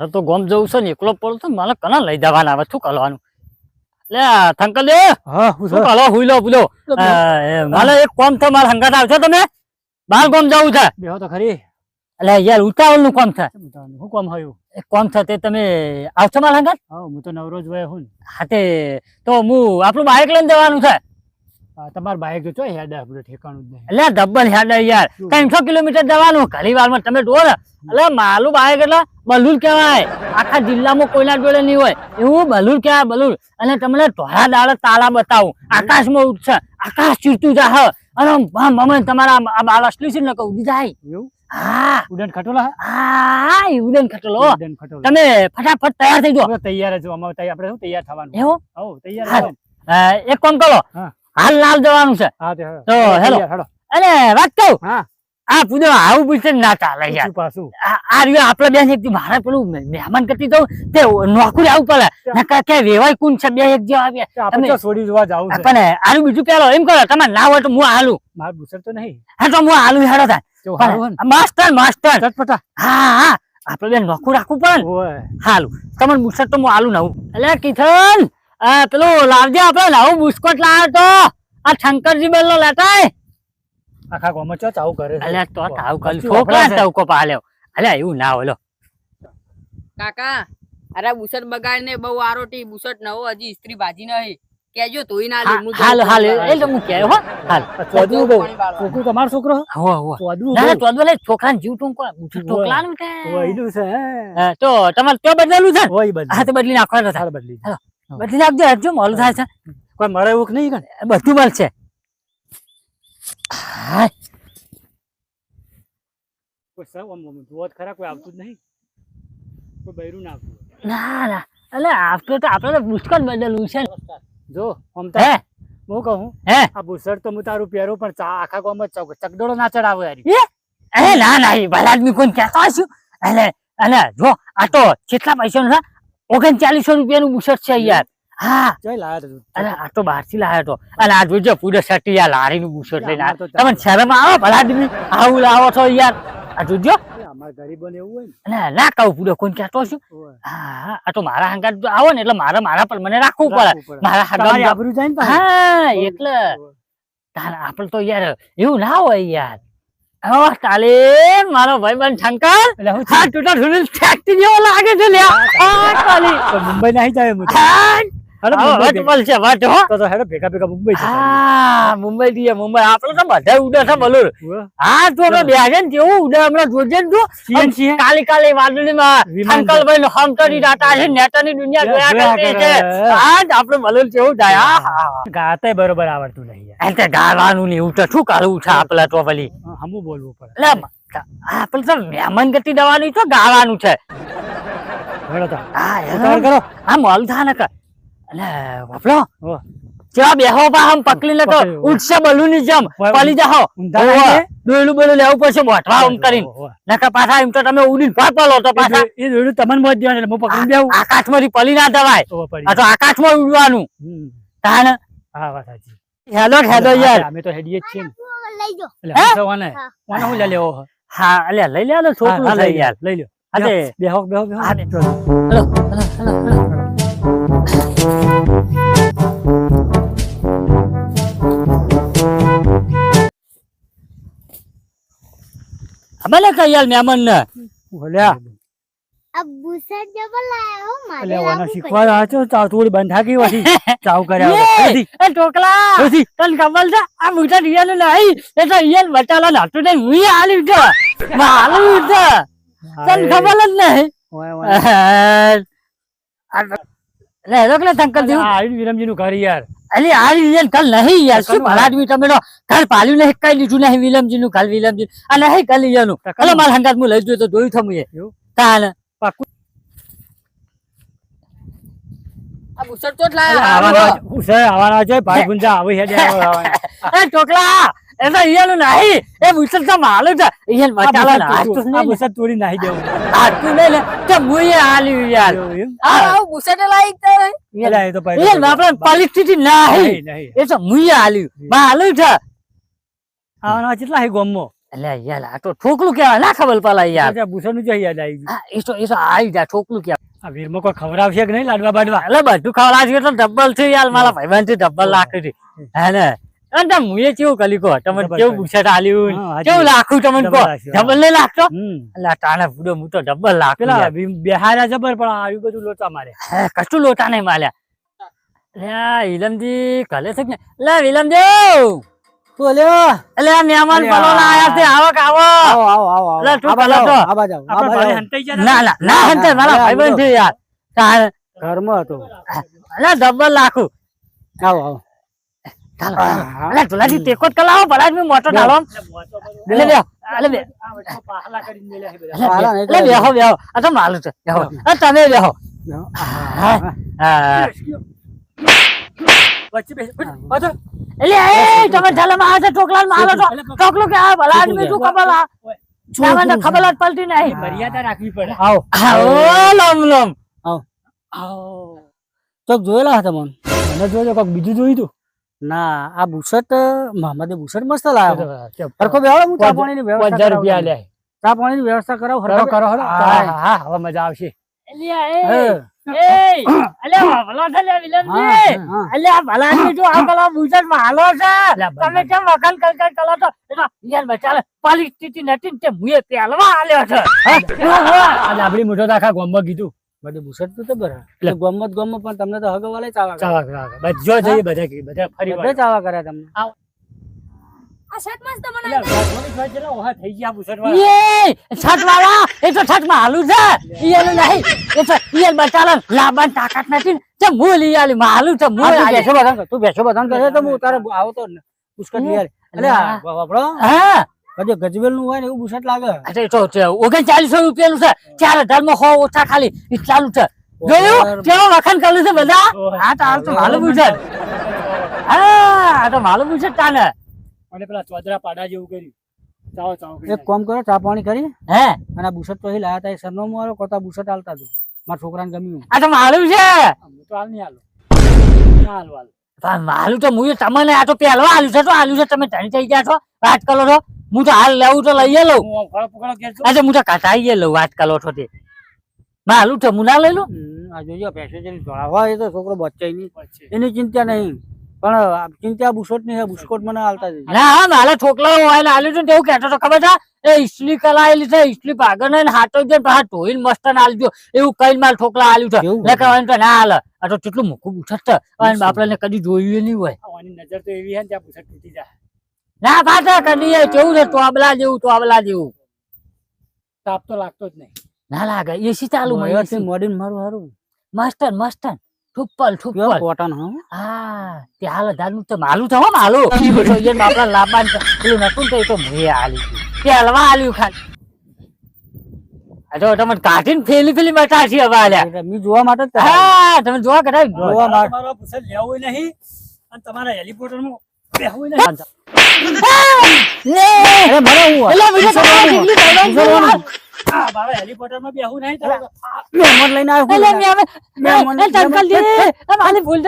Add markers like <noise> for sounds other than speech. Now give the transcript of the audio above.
હવે તો ગોમ જવું છે ને એકલો પડો તો મને કના લઈ જવાના? હવે શું કરવાનું? લે થંકલ દે. હા હું શું કરો? હુઈ લો બોલો મને એક કોમ છે મારા હંગાત આવશો તમે બાર ગોમ જવું છે. બેહો તો ખરી. એટલે યાર ઉતાવળનું કોમ છે. શું કોમ હયું? એક કોમ છે તે તમે આવશો મારા હંગાત? હા હું તો નવરોજ વય હું હા તે તો હું આપણું બાઇક લઈને જવાનું છે. તમાર બાઈક જો હેડ આપણું ઠેકાણું જ નહીં. એટલે ડબલ હેડ યાર. ત્રણસો કિલોમીટર જવાનું. તમે ડોર એટલે માલું બાઇક એટલે બલૂર કહેવાય. આખા જિલ્લામાં કોઈના જોડે નહીં હોય. એવું બલૂર કહેવાય બલૂર. અને તમને ધોળા દાડે તાળા બતાવું. આકાશમાં ઉઠશે આકાશ ચીરતું જાહ. અને બમ તમારા આ અસલી છે ને કે ઉડી જાય. એવું? હા. ઉડન ખટોલા હા? ઉડન ખટલો. તમે ફટાફટ તૈયાર થઈ જાઓ. તૈયાર જ અમારે તૈયાર આપણે તૈયાર થવાનું? એવું? હો તૈયાર એક કામ કરો. હાલ લાલ જવાનું છે. તે. તો હેલો. અને વાત કહું? આ પૂજો આવું પૂછે ના ચાલે યાર. પાછું આ રહ્યો આપણે બેન એક મારે પેલું મહેમાન કરતી દઉં તે નોકરી આવું પડે. નકર કે વેવાય કુન છે બે એક જેવા આવ્યા તમે- છોડી જોવા જાવું પણ આનું બીજું પેલો એમ કરો તમારે ના હોય તો હું હાલું. મારું ગુસર તો નહીં. હા તો હું હાલું હેડો થાય માસ્ટર માસ્ટર. ચટપટા. હા હા. આપણે બેન નોખું રાખવું પડે હાલું. તમને મુસર તો હું હાલું નવું એટલે કિથન. પેલું લાવજે આપણે નવું બુસ્કોટ લાવ્યો તો. આ શંકરજી બેલ નો લેતાય આખા ગામમાં ચો ચાવું કરે અલ્યા તો તાવ કલ છોકરા. ટવકો પાલ્યો અલ્યા એવું ના હોય કાકા અરે બુસટ બગાડ ને બહુ આરોટી બુસટ નવો હજી ઇસ્ત્રી ભાજી નહીં. કેજો તોય ના લે હું હાલ હાલ. એ તો હું કહે હાલ. આ બહુ. છોકરું તમારો છોકરો? હો હો ચોદવું ના બહુ. લે છોકરાને જીવ ટૂંકો બુસ્કટ હોય. ટોકલાનું છે. છે તો તમારે તો બદલેલું છે? ઓય બદલી. હા તો બદલી નાખો તો બદલી. બદલી નાખજો હજુ મોલું થાય છે. કોઈ મળે એવું નહીં કણ? બધું મળશે કોઈ સૌ આમ આમ જુઓ ખરા કોઈ આવતું જ નહીં? કોઈ બૈરું ના આવતું ના ના. એટલે આપણે તો આપણે તો બદલવું છે. જો આમ તો હે? હું કહું હે? આ બુસર તો હું તારું પહેરું પણ આખા ગામમાં ચક- ચકડોળો ના ચડાવે યાર એ ના ના એ ભલા આદમી કોણ કહેતો હશું? એટલે અને જો આ તો કેટલા પૈસાનું છે? ઓગણચાલીસો રૂપિયાનું બુશર્ટ છે યાર. હા. જય લાયા તું અને આ તો બહારથી લાવ્યો તો. અને આ જોજો પૂરે સટી યાર લારીનું બુશર્ટ લઈને અમાર તમને શરમ આવે ભલા આદમી? આવું લાવો છો યાર. આ જોજો અમારા ગરીબોને એવું હોય ને. ના કહું પૂરો કોણ કહેતો છું હા આ તો મારા હંગાત આવો ને એટલે મારા મારા પર મને રાખવું પડે. મારા હંગાત આબરૂ જાય ને હા એટલે તાર આપણે તો યાર એવું ના હોય યાર. કાલે મારો ભાઈબંધ શંકર હા ફેક્ટરી જેવો લાગે છે હા કાલી. મુંબઈ નહીં જાય મુંબઈ વટ મળશે વટ હો. તો તો હેડો ભેગા ભેગા મુંબઈ જતા હા મુંબઈ થી મુંબઈ. આપણે તો બધા ઉડે છે બલુર હા તો બેસે ને કેવું ઉડે હમણાં જોજે ને તું. CNC હે? કાલી કાલી વાદળીમાં વિમાન છે. શંકરભાઈ નો હમટરી દાતા છે નેતાની દુનિયા જોયા જોયા કરે. છે. હા જ બલુર કેવું જાય હા હા હા. ગાતાય બરોબર આવડતું નહીં એટલે ગાવાનું નહીં ઉઠે શું કરવું છે આપડે તો ભલી હમું બોલવું પડે. આપડે તો મહેમાન ગતિ દવાનું તો ગાવાનું છે. હા કરો. આ મોલ થા ને કર એટલે બાપલો. જેવા બેહો બા હમ પકડી લે તો બલુની. ઉઠશે બલૂન જેમ. પલી જાહો? દોયલું બોલું લેવું પડશે બોટવા આમ કરીને. નકર પાછા એમ તો તમે ઉડીને પાપલો તો પાછા. એ દોયલું તમને મોજ દેવાનું હું પકડીને બેહું. આકાશમાંથી પલી ના દવાય. આ તો આકાશમાં ઉડવાનું. તાણ? હા વાત સાચી. હેલો હેલો યાર. અમે તો હેડીએ જ છીએ લઈ જો એટલે વાને- વાને હું. લે લેવો હા. અલે લઈ લે લો છોકરું લઈ યાર લઈ લ્યો. હા, બેહો બેહો બેહો. Hello hello hello. જ નહીં. ઓય, ઓય. ને રોકલે તંકલ આ દેવું વિરમજી નું ઘર યાર. અલી આ રિયલ કલ નહીં યાર. શું આદમી તમે ઘર પાલ્યું નહીં કઈ લીધું નહીં વિલમજી નું કાલ વિલમજી આ નહીં કાલ તકનું. અલે મારા હંગાત હું લઈ જોયું તો જોયું થમું એ? તાન. પાકું આ બુસટ તો જ લાયા આવાના હું છે, ભાઈ <laughs> ગુંજા આવી હે ટોકલા એ તો રિયલ નહીં. એ મુસલ તો માલું છે. આ બચાલા બુસટ નાસ્તું તોડી- નાખી દેવું. હાથું નહીં લે તો મુએ હાલ્યું યાર? આ બુસટ લાઈ તારે એ તો ભાઈ- રિયલ આપણે પરિસ્થિતિ નહીં. એ તો મુએ હાલ્યું. માલું છે. આવાના કેટલા હે ગોમો એટલે યાર આ તો ઠોકલું કેવાય ના ખબર પલા યાર. ત્યાં ભૂસણનું જો યાદ આવી ગયું. એ તો એ તો આવી જાય ઠોકલું કેવાય આ વીરમાં કોઈ ખવડાવશે કે નહીં લાડવા બાડવા? એટલે બધું ખવડાવશે તો ડબ્બલ છે યાર. મારા ભાઈબંધથી ડબ્બલ લાખી છે. હે ને? અને મુએ કેવું કલી કહો? તમે ડબલ કેવું. બુશર્ટ આલ્યું. કેવું લાખું તમને કહો? ડબલ નહીં લાગતો? એટલે તાણે બુડો હું તો ડબલ લાખું પેલા યાર. બી- બિહારા જબર પણ આવ્યું બધું લોચા મારે હે, કશું લોટા નહીં માલ્યા લ્યા વિલમજી કલે છે નહીં? લે વિલમજી બોલ્યો? એટલે મહેમાન પલોલા આયા છે આવો આવો આવો તું તો. ના ના ના હંતે મારા ભાઈબંધ છે યાર. ઘરમાં હતો. એટલે ડબલ લાખું. આવો આવો. ચાલો. અલ્યા તુલાજી ટેકો જ કલાવો ભલા જ મોટો ડાળો એટલે બે એટલે બે. પાહલા કરીને મેલ્યા છે બધા. એટલે બેહો બેહો. આ તો માલું છે. બેહો. આ તમે બેહો. હા, હા. હા. વચ્ચે બેસી- પાછો. એટલે એ તમે ઠાલામાં આ છે ટોકલા માલો છો. ટોકલું કે આ ભલા આદમી તું ખબર આ? તમને ખબર જ પડતી નહીં. મર્યાદા રાખવી પડે. આવો. આવો. લમ લમ. તો જોયેલા હતા મને. મને જોજો કોક બીજું જોયું તું. ના આ બુશર્ટ મોહમ્મદે બુશર્ટ મસ્ત લાવ્યો. હરખો બેહો હું ચા પાણીની વ્યવસ્થા હજાર કરાવું રૂપિયા લે. ચા પાણીની વ્યવસ્થા કરાવ કરો કરો હળો. હા. હા હા. હવે મજા આવશે. એટલે એ એ અલ્યા ભલો છે વિલમજી હા. ભલા આદમી જો આ પેલા બુજર માલો છે. તમે કેમ વખાણ કર કર કરો તો યાર બચારા પરિસ્થિતિ નથી ને તે મુએ પહેલવા આલ્યો છે. આ લાબડી મોટો તો ગોમ્બો કીધું. બધી બુશર્ટ તો જબર લે. ગમત ગમ પણ તમને તો હગવાલે ચાવા ચાવા ચાવા બધો જઈએ બધા કે બધા ફરી બધા ચાવા કરે તમને. આ શર્ટ મસ્ત વળ્યા. થઈ ગયા બુસરવા એ છત વાળા એ તો છતમાં હાલું છે. ઈયનું નહીં. એ તો લાંબાની તાકાત નથી ને. તે મું લઈ આલી? છે મું તું બેસો બધા તું બેસો બધા કહે. તો હું તારે આવો તો એટલે વાપરો હા. કદી ગજવેલનું હોય ને એવું બુશર્ટ લાગે. અરે તો ઓગણચાલીસો રૂપિયાનું છે. ચાર હજાર હો ઓછા ખાલી. એટલાનું છે. જોયું? કેવો વખાણ કર્યું છે બધા? હા તો હાલ તો માલું પૂછે હા તો માલું પૂછે તાને. અને પેલા ચોદરા પાડા જેવું કર્યું. એક. કામ કરો ચા પાણી કરી. હે? અને આ બુશર્ટ તો લાયા તા એ સરનામું વાળો કોતા બુશર્ટ હાલતા તું. મારા છોકરાને ગમ્યું આ તો માલું છે. તો હાલ નહીં હાલો. હાલ હાલ માલું તો હું તમને આ તો પહેલવા આલ્યું છે તો આલ્યું છે. તમે ધણી થઈ ગયા છો. વાત કરો છો. હું તો હાલ લેવું તો લઈએ લઉં હું. આજે હું તો કટાઈએ લઉં વાત કરો છો તે. માલું છે હું ના લઈ લઉં? આ જોજો પેસેન્જર જોડાવા એ તો છોકરો બચ્ચાય નહીં. એની ચિંતા નહીં. પણ ચિંતા બુશર્ટની બુસ્કોટ મને ના હા છોકરા હોય ને ને એવું કહેતો તો ખબર છે? એ ઈસલી કલાયેલી છે ઈસલી પાગળ ને હાથો છે પાછા ધોઈને મસ્ત ને આલજો એવું કઈ માલ છોકરા આલ્યું છે. એવું? એટલે કહેવાય તો ના હાલે. આ તો કેટલું મોકું ઉઠત છે. અને કદી જોયું નહીં હોય. નજર તો એવી હે ત્યાં બુસર તૂટી જાય. ના પાછા કરી કેવું છે? ટોબલા જેવું ટોબલા જેવું. તાપ તો લાગતો જ નહીં. ના લાગે એસી ચાલુ મોડીને મારું હારું. મસ્ટન મસ્ટન ઠુપ્પલ ઠુપ્પલ. કોટન હા? હા તે હાલ હજારનું તો માલું છે હો માલું. તો એ બાપડા લાંબા પેલું નતું તો એ તો મુએ આલી તે હલવા આલ્યું ખાલી. આ તો તમે કાઢીને ફેલી ફેલી બતા છે હવે આલ્યા જોવા માટે હા તમે જોવા કદાચ જોવા માટે. તમારો બુસર લેવું નહીં. અને તમારા હેલિકોપ્ટરમાં લઈને આવ્યો એટલે છું. મેં મેં હવે- મને- એ ચંકલજી, એ મારી ભૂલ